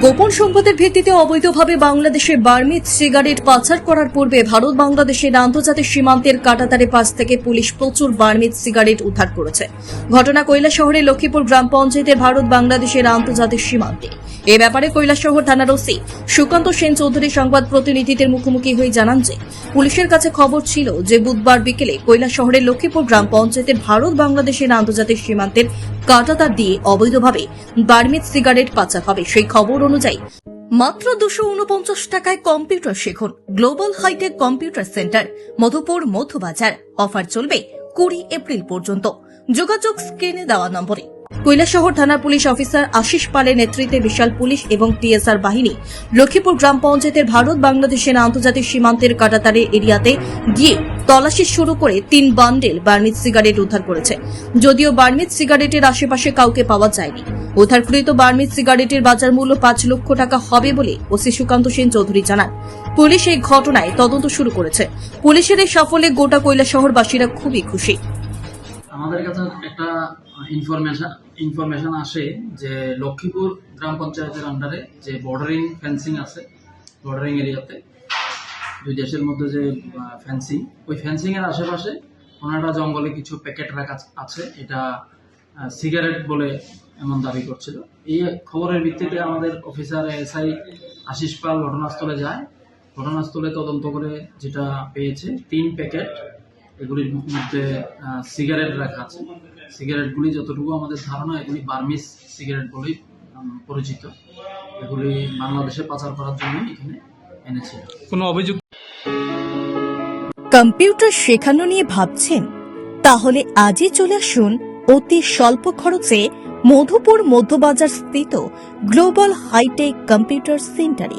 গোপন সংবাদের ভিত্তিতে অবৈধভাবে বাংলাদেশে বার্মিজ সিগারেট পাচার করার পূর্বে ভারত বাংলাদেশের আন্তর্জাতিক সীমান্তের কাটাতারে পাশ থেকে পুলিশ প্রচুর বার্মিজ সিগারেট উদ্ধার করেছে। ঘটনা কৈলাসহরের লক্ষ্মীপুর গ্রাম পঞ্চায়েতের ভারত বাংলাদেশের আন্তর্জাতিক সীমান্তে। এ ব্যাপারে কৈলাসহর থানার ওসি সুকান্ত সেন চৌধুরী সংবাদ প্রতিনিধিদের মুখোমুখি হয়ে জানান যে, পুলিশের কাছে খবর ছিল যে বুধবার বিকেলে কৈলা কৈলাসহরের লক্ষ্মীপুর গ্রাম পঞ্চায়েতের ভারত বাংলাদেশের আন্তর্জাতিক সীমান্তের কাটাতার দিয়ে অবৈধভাবে বার্মিত সিগারেট পাচার হবে, সেই খবর অনুযায়ী। মাত্র দুশো উনপঞ্চাশ টাকায় computer শেখুন। Global hitech computer centre, Madhupur Madhubazar offer চলবে কুড়ি এপ্রিল পর্যন্ত। যোগাযোগ স্ক্রিনে দেওয়া নম্বরে। কৈলাসহর থানার পুলিশ অফিসার আশিস পালের নেতৃত্বে বিশাল পুলিশ এবং টিএসআর বাহিনী লক্ষ্মীপুর গ্রাম পঞ্চায়েতের ভারত বাংলাদেশের আন্তর্জাতিক সীমান্তের কাটাতারে এরিয়াতে গিয়ে তল্লাশি শুরু করে তিন বান্ডেল বার্মিজ সিগারেট উদ্ধার করেছে। যদিও বার্মিজ সিগারেটের আশেপাশে কাউকে পাওয়া যায়নি। উদ্ধারকৃত বার্মিজ সিগারেটের বাজার মূল্য পাঁচ লক্ষ টাকা হবে বলে ওসি সুকান্ত সেন চৌধুরী জানান। পুলিশ এই ঘটনায় তদন্ত শুরু করেছে। পুলিশের এই সাফল্যে গোটা কৈলাসহরবাসীরা খুবই খুশি। আমাদের কাছে একটা ইনফরমেশন ইনফরমেশন আসে যে লক্ষ্মীপুর গ্রাম পঞ্চায়েতের আন্ডারে যে বর্ডারিং ফেন্সিং আছে বর্ডারিং এরিয়াতে, দুই দেশের মধ্যে যে ফেন্সিং ওই ফেন্সিং এর আশেপাশে ওনারা জঙ্গলে কিছু প্যাকেট রাখা আছে, এটা সিগারেট বলে এমন দাবি করছিল। এই খবরের ভিত্তিতে আমাদের অফিসার এসআই আশিস পাল ঘটনাস্থলে যায়। ঘটনাস্থলে তদন্ত করে যেটা পেয়েছে, তিন প্যাকেট এগুলির মধ্যে সিগারেট রাখা আছে। সিগারেটগুলি যতটুকু আমাদের ধারণা এগুলি বার্মিস সিগারেট বলেই পরিচিত। এগুলি বাংলাদেশে পাচার করার জন্য এখানে এনেছিল কোনো অভিযোগ কম্পিউটার শেখানো নিয়ে ভাবছেন? তাহলে আজই চলে আসুন অতি স্বল্প খরচে মধুপুর মধ্যবাজার স্থিত গ্লোবাল হাইটেক কম্পিউটার সেন্টারে।